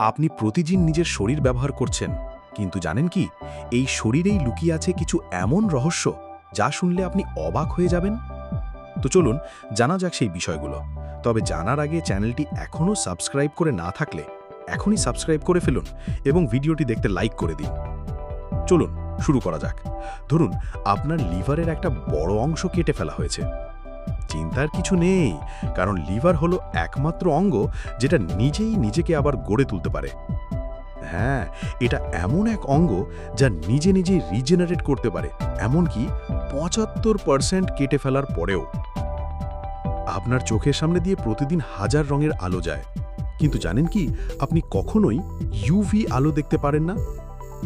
আপনি প্রতিদিন নিজের শরীর ব্যবহার করছেন, কিন্তু জানেন কি, এই শরীরেই লুকিয়ে আছে কিছু এমন রহস্য যা শুনলে আপনি অবাক হয়ে যাবেন? তো চলুন, জানা যাক সেই বিষয়গুলো। তবে জানার আগে চ্যানেলটি এখনও সাবস্ক্রাইব করে না থাকলে এখনই সাবস্ক্রাইব করে ফেলুন এবং ভিডিওটি দেখতে লাইক করে দিন। চলুন, শুরু করা যাক। ধরুন, আপনার লিভারের একটা বড় অংশ কেটে ফেলা হয়েছে। চিন্তার কিছু নেই, কারণ লিভার হলো একমাত্র অঙ্গ যেটা নিজেই নিজেকে আবার গড়ে তুলতে পারে। হ্যাঁ এটা এমন এক অঙ্গ যা নিজে নিজেই রিজেনারেট করতে পারে, এমনকি পঁচাত্তর পার্সেন্ট কেটে ফেলার পরেও। আপনার চোখের সামনে দিয়ে প্রতিদিন হাজার রঙের আলো যায়। কিন্তু জানেন কি, আপনি কখনোই ইউভি আলো দেখতে পারেন না?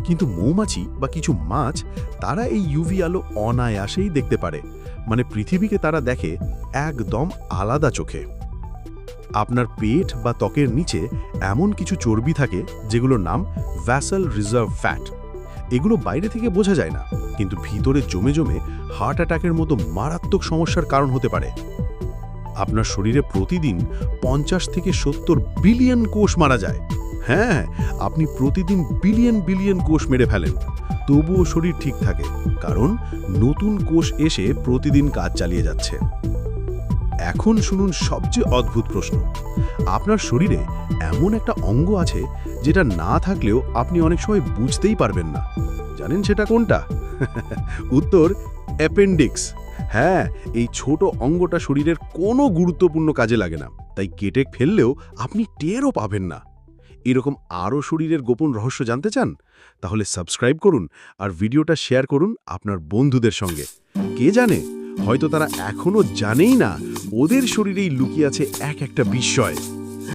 কিন্তু মৌমাছি বা কিছু মাছ তারা এই ইউভি আলো অনায়াসেই দেখতে পারে। মানে পৃথিবীকে তারা দেখে একদম আলাদা চোখে। আপনার পেট বা ত্বকের নিচে এমন কিছু চর্বি থাকে যেগুলোর নাম ভ্যাসাল রিজার্ভ ফ্যাট এগুলো বাইরে থেকে বোঝা যায় না, কিন্তু ভিতরে জমে জমে হার্ট অ্যাটাকের মতো মারাত্মক সমস্যার কারণ হতে পারে। আপনার শরীরে প্রতিদিন পঞ্চাশ থেকে সত্তর বিলিয়ন কোষ মারা যায়। হ্যাঁ আপনি প্রতিদিন বিলিয়ন বিলিয়ন কোষ মেরে ফেলেন। তবুও শরীর ঠিক থাকে, কারণ নতুন কোষ এসে প্রতিদিন কাজ চালিয়ে যাচ্ছে। এখন শুনুন সবচেয়ে অদ্ভুত প্রশ্ন। আপনার শরীরে এমন একটা অঙ্গ আছে যেটা না থাকলেও আপনি অনেক সময় বুঝতেই পারবেন না। জানেন সেটা কোনটা? উত্তর, অ্যাপেন্ডিক্স। হ্যাঁ এই ছোট অঙ্গটা শরীরের কোনো গুরুত্বপূর্ণ কাজে লাগে না, তাই কেটে ফেললেও আপনি টেরও পাবেন না। এরকম আরও শরীরের গোপন রহস্য জানতে চান? তাহলে সাবস্ক্রাইব করুন আর ভিডিওটা শেয়ার করুন আপনার বন্ধুদের সঙ্গে। কে জানে? হয়তো তারা এখনও জানেই না, ওদের শরীরেই লুকিয়ে আছে এক একটা বিস্ময়।